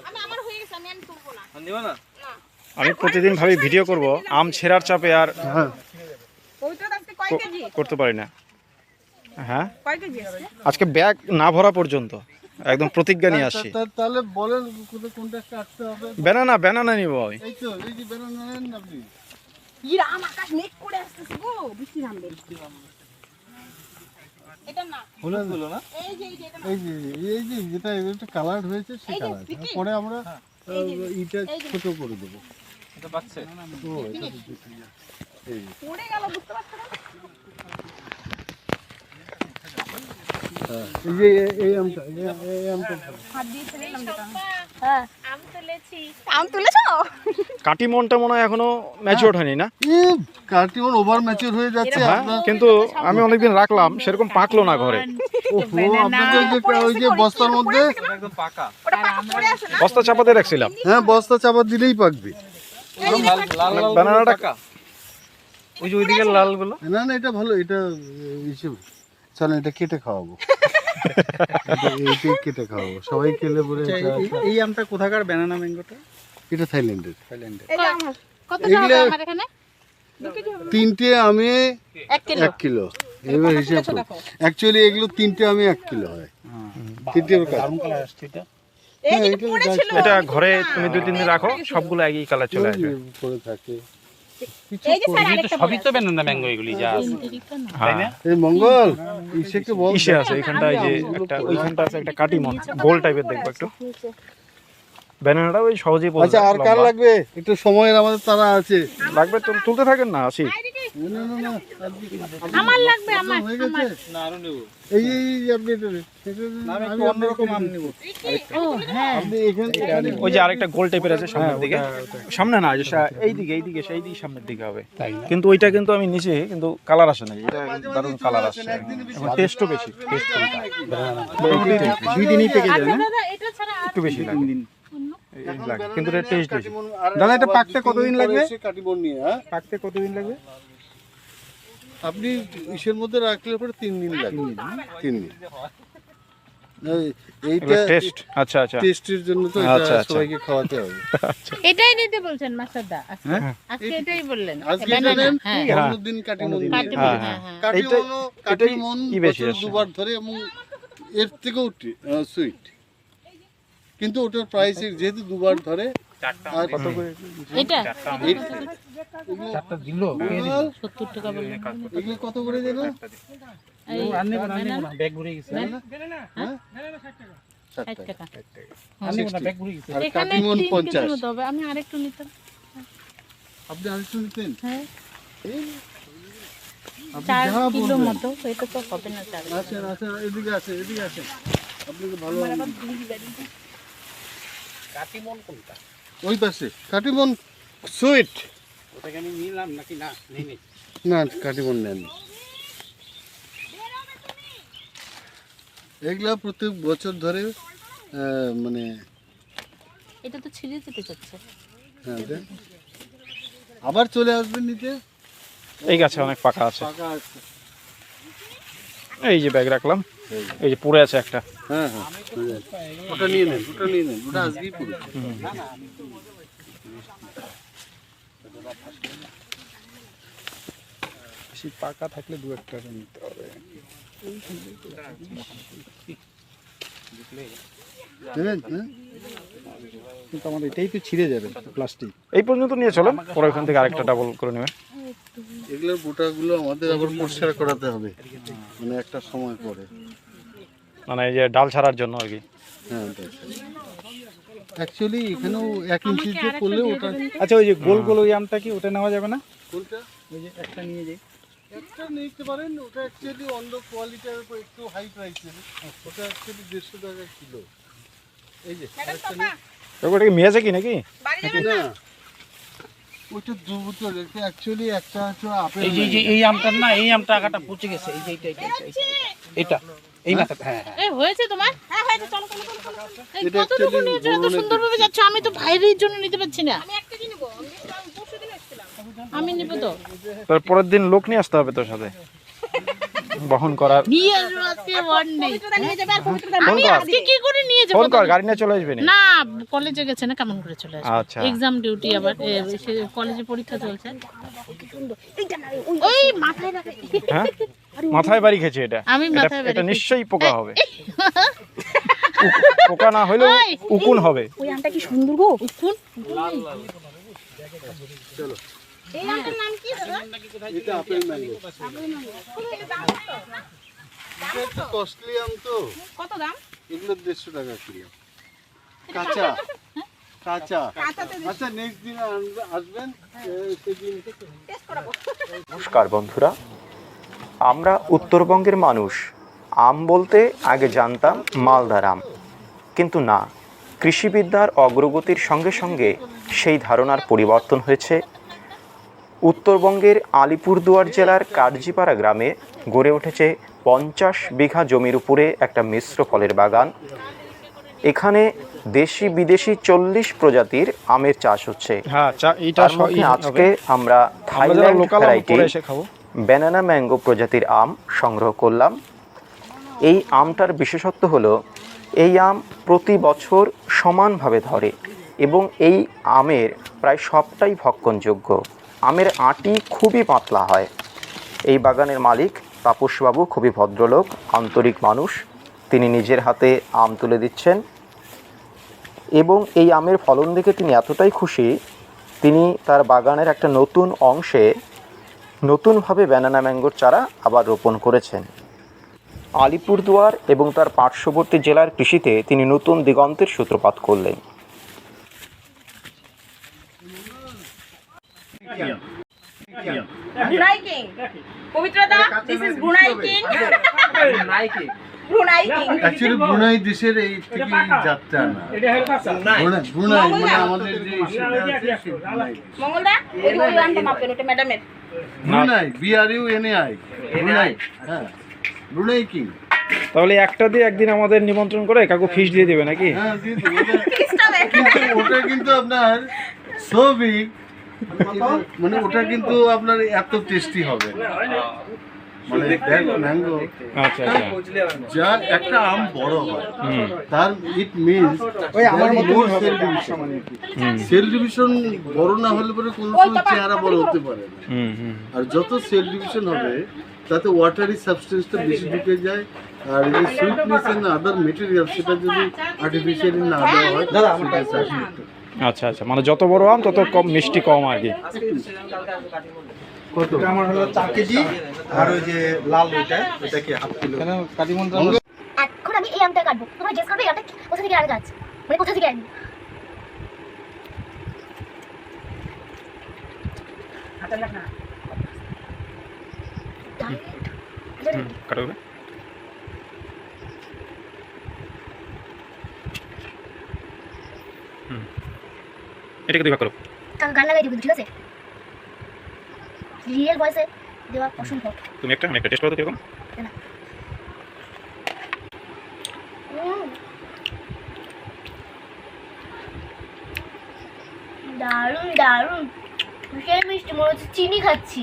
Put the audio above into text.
আমি আমার হয়ে গেছে আমি আমি তুলবো না। দিবা না? না। আমি প্রতিদিন ভাবি ভিডিও করব আম ছেঁড়ার চাপে আর হ্যাঁ। করতে পারি না। হ্যাঁ? কয় কেজি আছে আজকে ব্যাগ না ভরা পর্যন্ত একদম প্রতিজ্ঞা নিয়ে আসছি তা- তাহলে বলেন কোনটা কাটতে হবে। ব্যানানা ব্যানানা নিব আমি। এই তো এই যে বেরোন নেন আপনি। ইরাম আকাশ মেঘ করে আসতেছে গো বৃষ্টি নামবে। না না এই যে এই যে এই যে যেটা এটা কালার হয়েছে সেই কালার পরে আমরা ইটা ছোট করে দেবো এটা পাচ্ছে ও এটা পড়ে গেল বুঝতে পারছ না হ্যাঁ। এই যে এই- এই আমটা এই- এই আমটা হাত দিয়ে ফেলে হ্যাঁ। আম তুলেছি। আম তুলেছো? কাটি মনটা মনে হয় এখনও ম্যাচিওর হয়নি না? ওভার ম্যাচিউর হয়ে যাচ্ছে কিন্তু আমি অনেকদিন রাখলাম সেরকম পাকলো না ঘরে। ওহো আপনাদের যে ওই যে বস্তার মধ্যে? এটা একদম পাকা ওটা পাকা পড়ে আছে না? বস্তা চাপাতে রাখছিলাম। হ্যাঁ বস্তা চাপা দিলেই পাকবে। লাল লাল লাল বানানাটা পাকা। ওই যে ওইদিকে লালগুলো? না না এটা ভালো এটা হিসেবে চলেন এটা কেটে খাওয়াবো। কেটে খাওয়াবো। সবাই খেলে বলে এই আমটা কোথাকার ব্যানানা ম্যাঙ্গোটা এটা থাইল্যান্ডের। কত টাকা আমার এখানে? তিনটে আমি এক কিলো। এবার হিসাব অ্যাকচুয়ালি এগুলো তিনটে আমি এক কিলো হয়। তিনটে কালার। আসছে এটা। ঘরে তুমি দুই তিন দিন রাখো সবগুলো একই কালার চলে আসবে। করে থাকে। সবই তো ব্যানানা ম্যাঙ্গো এগুলি যা হ্যাঁ। এই মঙ্গল ইসেকে বল ইসে আছে এখানটা যে একটা ওইখানটা আছে একটা কাটি মন গোল টাইপের দেখব একটু। ব্যানানাটা ওই সহজেই আচ্ছা আর কার লাগবে? একটু সময়ের আমাদের তারা আছে। লাগবে তুলতে থাকেন না আসি। না না না আমার লাগবে আমার না আরও নেব। এই এই এই আপনি এটা নেন। আমি নিব। হ্যাঁ। আপনি এখানে ওই যে আরেকটা গোল টাইপের আছে সামনের দিকে। সামনে না যে সা- এই দিকে এই দিকে সেই দিকে সামনের দিকে হবে। তাই কিন্তু ওইটা কিন্তু আমি নিচে কিন্তু কালার আসে না এটা দারুণ কালার আসছে টেস্টও বেশি টেস্ট দুই দিনই পেকে যাবে আচ্ছা না? দাদা এটা ছাড়া আর একটু বেশি লাগে। কিন্তু এটা টেস্ট বেশি দাদা, এটা পাকতে কতদিন লাগবে? কাটিমন নিয়ে হ্যাঁ? পাকতে কতদিন লাগবে আপনি ইসের মধ্যে রাখলে পরে তিন দিন লাগে। তিন দিন এইটা টেস্ট আচ্ছা আচ্ছা। টেস্টের জন্য তো এটা আচ্ছা। সবাইকে খাওয়াতে হবে। এটাই নিতে বলছেন আজকে। এটাই বললেন। আজকে অন্যদিন কাটিমন কাটিমন। দুবার ধরে এবং এর থেকেও সুইট কিন্তু ওটার প্রাইস যেহেতু দুবার ধরে আর কত করে? এটা? এগুলো কত আমি আরেকটু নিতাম। আপনি আরেকটু নিতেন? হ্যাঁ। চার কিলো মতো এটা তো হবে না চার আসেন আসেন এদিকে আসেন এদিকে আসেন। আপনাকে ভালো কাটিমন কোনটা? ওই পাশে কাটিমন সুইট। ওটাকে আমি নিলাম নাকি? না নেই নেই। না কাটিমন নেন। এগুলা প্রত্যেক বছর ধরে মানে এটা তো ছিঁড়ে যেতে চাচ্ছে। হ্যাঁ। আবার চলে আসবেন নিতে এই গাছে অনেক পাকা আছে। ফাঁকা আছে। এই যে ব্যাগ রাখলাম। এই যে পড়ে আছে একটা। হ্যাঁ হ্যাঁ ওটা নিয়ে নেন ওটা নিয়ে নেন ওটা আজকেই পুরো বেশি পাকা থাকলে দু একটা নিতে হবে। হ্যাঁ? কিন্তু আমার এটাই তো ছিঁড়ে যাবে প্লাস্টিক। এই পর্যন্ত নিয়ে চলো পরে ওখান থেকে আরেকটা ডাবল করে নেবে। এগুলোর গোটাগুলো আমাদের আবার পরিষ্কার করাতে হবে। মানে একটা সময় পরে। মানে এই যে ডাল ছাড়ার জন্য আর কি। হ্যাঁ অ্যাকচুয়ালি এখানেও এক ইঞ্চিতে করলে ওটা আচ্ছা ওই যে গোল গোল ওই আমটা কি ওটা নেওয়া যাবে না? ওই যে একটা নিয়ে যাই। একটা নিতে পারেন ওটা অ্যাকচুয়ালি অন্য কোয়ালিটির উপর একটু হাই প্রাইসের ওটা অ্যাকচুয়ালি দেড়শো টাকা কিলো। এই যে। ওটা কি মেয়েছে কি নাকি? না ওইটা দু বোতল একটা অ্যাকচুয়ালি একটা হচ্ছে আপেল এই যে এই যে আমটার না এই আমটা আগাটা পচে গেছে। এই যে এটা। এই মাথাটা হ্যাঁ হ্যাঁ। হয়েছে তোমার? হ্যাঁ হয়েছে চলো চলো চলো চলো। এই এটা কতটুকু actually নিয়েছো? এত সুন্দরভাবে যাচ্ছ আমি তো ভাইয়ের জন্য নিতে পারছি না। আমি একটা নিব আমি পরশু দিন এসেছিলাম। আমি নিব তো। তার পরের দিন লোক নিয়ে আসতে হবে তোর সাথে। বহন করার নিয়ে আসব ওয়ান ডে আমি আজকে কি করে নিয়ে যাব ফোন কর গাড়ি নিয়ে চলে আসবে না না কলেজে গেছে না কেমন করে চলে আসবে? আচ্ছা। এক্সাম ডিউটি আবার কলেজে পরীক্ষা চলছে। ওই মাথায় রাখে। হ্যাঁ? মাথায় বাড়ি খেয়েছে এটা। আমি এটা- মাথায় বাড়ি এটা নিশ্চয়ই পোকা হবে। পোকা না হলেও ওই। উকুন? হবে কোন এই আমটার নাম কি দাদা? এটা আপেল ম্যাঙ্গো। এটা কস্টলি আম তো। কত দাম? এগুলো দেড়শো টাকা কিলো। কাঁচা। কাঁচা আচ্ছা নেক্সট দিন আসবেন? সেদিন নমস্কার বন্ধুরা। আমরা উত্তরবঙ্গের মানুষ। আম বলতে আগে জানতাম মালদার আম। কিন্তু না কৃষিবিদ্যার অগ্রগতির সঙ্গে সঙ্গে সেই ধারণার পরিবর্তন হয়েছে। উত্তরবঙ্গের আলিপুরদুয়ার জেলার কার্জিপাড়া গ্রামে গড়ে উঠেছে পঞ্চাশ বিঘা জমির উপরে একটা মিশ্র ফলের বাগান। এখানে দেশি বিদেশি চল্লিশ প্রজাতির আমের চাষ হচ্ছে। হ্যাঁ আজকে আমরা থাইল্যান্ড ভ্যারাইটি ব্যানানা ম্যাঙ্গো প্রজাতির আম সংগ্রহ করলাম। এই আমটার বিশেষত্ব হলো, এই আম প্রতি বছর সমানভাবে ধরে এবং এই আমের প্রায় সবটাই ভক্ষণযোগ্য। আমের আটি খুবই পাতলা হয়। এই বাগানের মালিক তাপসবাবু, খুবই ভদ্রলোক, আন্তরিক মানুষ। তিনি নিজের হাতে আম তুলে দিচ্ছেন এবং এই আমের ফলন দেখে তিনি এতটাই খুশি, তিনি তার বাগানের একটা নতুন অংশে নতুনভাবে ব্যানানা ম্যাঙ্গোর চারা আবার রোপণ করেছেন। আলিপুরদুয়ার এবং তার পার্শ্ববর্তী জেলার কৃষিতে তিনি নতুন দিগন্তের সূত্রপাত করলেন। Brunei King. পবিত্রতা this is Brunei king Brunei king actually Brunei দেশের এই থেকে যাত্রা না। ব্রুনাই ব্রুনাই মানে আমাদের যে সেটা আছে, সে ব্রুনাই। মঙ্গলদা? ওই ওই গানটা মাপবেন ওটা ম্যাডামের Brunei B R U N A I Brunei হ্যাঁ ব্রুনাই কিং। তাহলে একটা দিয়ে একদিন আমাদের নিমন্ত্রণ করে কাকু ফিস দিয়ে দেবে নাকি? হ্যাঁ। ওটা- কিন্তু আপনার সবই বিগ মানে ওটা কিন্তু আপনার এত টেস্টি হবে। না। মানে ম্যাঙ্গো। আচ্ছা আচ্ছা। যা একটা আম বড় হয় তার ইট মিনস ওই আমার মতো সেল ডিভিশন সেল ডিভিশন বড় না হলে পরে কোনো চেহারা বড় হতে পারে না। হুম হুম। আর যত সেল ডিভিশন হবে তাতে ওয়াটারি সাবস্টেন্সটা বেশি ঢুকে যায় আর এই সুইটনেস এন্ড আদার মেটেরিয়াল সেটা যদি আর্টিফিশিয়ালি না দেওয়া হয় আচ্ছা আচ্ছা। মানে যত বড় আম তত কম মিষ্টি কম আর কি। কত? আমার হলো চার কেজি আর ওই যে লাল ওইটা ওইটা কি হাফ কিলো। এখন আমি এই আমটা কাটবো। তোমরা গেস করবে এই আমটা কোথা থেকে গাছ মানে কোথা থেকে আনি। এটাকে দুই ভাগ করো। গান লাগাই দিব ঠিক আছে? রিয়েল ভয়েসে দেওয়া অসম্ভব। তুমি একটা আমি একটা টেস্ট করো তো কীরকম দারুণ দারুণ দারুণ। ভীষণ মিষ্টি মনে হচ্ছে চিনি খাচ্ছি।